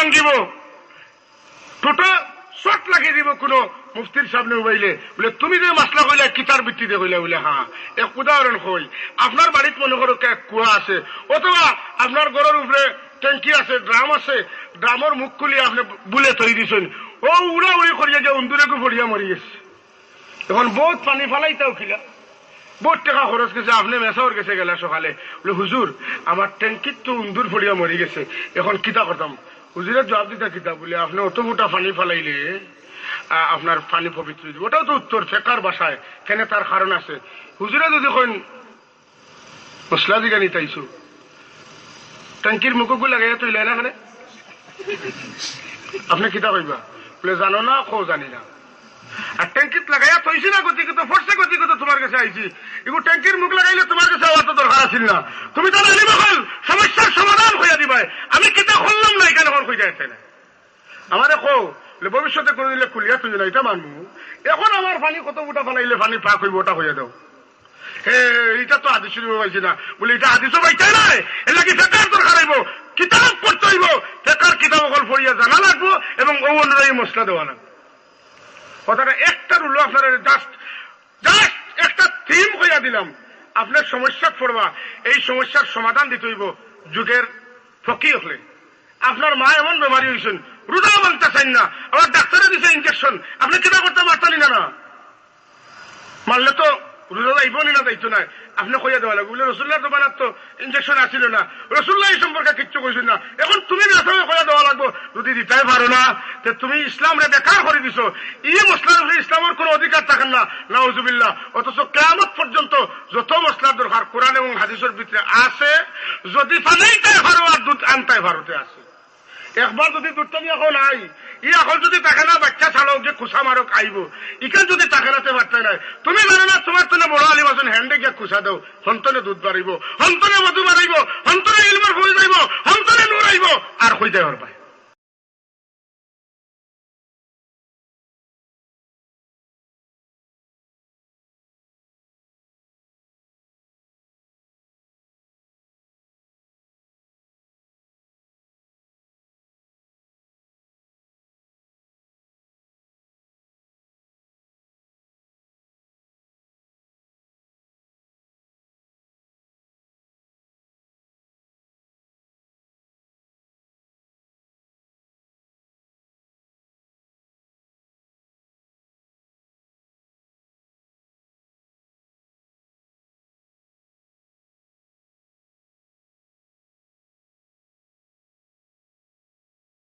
ভাঙ্গিব টোটো short লাগিয়ে দিব কোনো মুফতির সামনে উবাইলে। বলে, তুমি যে মাসলা কইলে কিতার ভিত্তিতে কইলে? বলে হ্যাঁ এক উদাহরণ কই। আপনার বাড়িত মনে করো কে কুয়া আছে, অথবা আপনার ঘরের উপরে ট্যাঙ্কি আছে, ড্রাম আছে, ড্রামের মুখ খুলি আপনি বুলে তৈরি দিছেন। ও উড়া উড়ি করিয়া যে উন্দুরেকে ভরিয়া মরি গেছে। এখন বহুত পানি ফালাইতাও খিলা বহুত টাকা খরচ গেছে, আপনি মেসাওর গেছে গেলা সকালে। বলে, হুজুর, আমার ট্যাঙ্কির তো উন্দুর ফড়িয়া মরি গেছে। এখন কিতা করতাম? হুজুরের জবাব দিতা কিতা বলে, আপনি অত মোটা পানি ফালাইলে আপনার পানি পবিত্র দিব ওটাও তো উত্তর, ফেকার বাসায় কেন তার কারণ আছে? হুজুরে যদি কইন, মশলা দিকে নিতাইছো ট্যাঙ্কির মুখকু লাগাইয়া তুইলে না খানে আপনি কিতা কইবা? বলে, জানো না কো জানি না। আর ট্যাঙ্কিত লাগাইয়া থইছি না গতি কত ফোর্সে গতি কত তোমার কাছে আইছি। এগুলো ট্যাঙ্কির মুখ লাগাইলে তোমার কাছে আওয়ার তো দরকার আছিল না। তুমি তো আনিব হল সমস্যার সমাধান হইয়া দিবাই আমি কিতা খুললাম না এখানে এখন হইয়া আছে না। আমারে কো ভবিষ্যতে কোনো দিলে খুলিয়া তুই না, এটা মানবো। এখন আমার পানি কত গোটা ফালাইলে পানি পাক হইব, ওটা হইয়া দাও। এটা তো আদিস শুনিব পাইছি না। বলে, এটা আদিসও পাইতাই নাই। এলা কি ফেকার দরকার হইব। কিতাব পড়তে হইব। ফেকার কিতাব অকল পড়িয়া জানা লাগবো এবং ও অনুযায়ী মশলা দেওয়া লাগবে। কথাটা একটা রুলো আপনার জাস্ট জাস্ট একটা থিম হইয়া দিলাম। আপনার সমস্যা পড়বা এই সমস্যার সমাধান দিতে হইব যুগের ফকি হলে। আপনার মা এমন বেমারি হয়েছেন রুদা মানতে চাই না, আবার ডাক্তারে দিছে ইঞ্জেকশন আপনি কিনা করতে পারতেন না মারলে তো রোজা যাইব নি যাইতো না আপনি কইয়া দেওয়া লাগবে। বলে রসুল্লাহ দোকানত তো ইঞ্জেকশন আছিল না। রসুল্লাহ এই সম্পর্কে কিচ্ছু কইছিল না। এখন তুমি রাসবে কইয়া দেওয়া লাগবো। যদি দিতাই পারো না, তে তুমি ইসলাম রে বেকার করে দিছো। ইয়ে মশলার ইসলামের কোনো অধিকার থাকেন না। নাউজুবিল্লাহ। অথচ কেয়ামত পর্যন্ত যত মশলার দরকার কোরআন এবং হাদিসের ভিতরে আছে, যদি ফানাইতাই পারো আর দুধ আনতাই ভারতে আছে। একবার যদি দুধটা নিয়ে এখন আই ই এখন যদি টাকা না বাচ্চা ছাড়াও যে খুশা মারক আইব ইখান যদি তাকে নাতে বাচ্চা নাই। তুমি জানো না তোমার তো বড় আলি বাসন হ্যান্ডে গিয়া খুশা দাও, সন্তনে দুধ বাড়িব সন্তনে মধু বাড়াইব সন্তনে ইলমার হয়ে যাইব, সন্তনে নূর আর হইতে পারবাই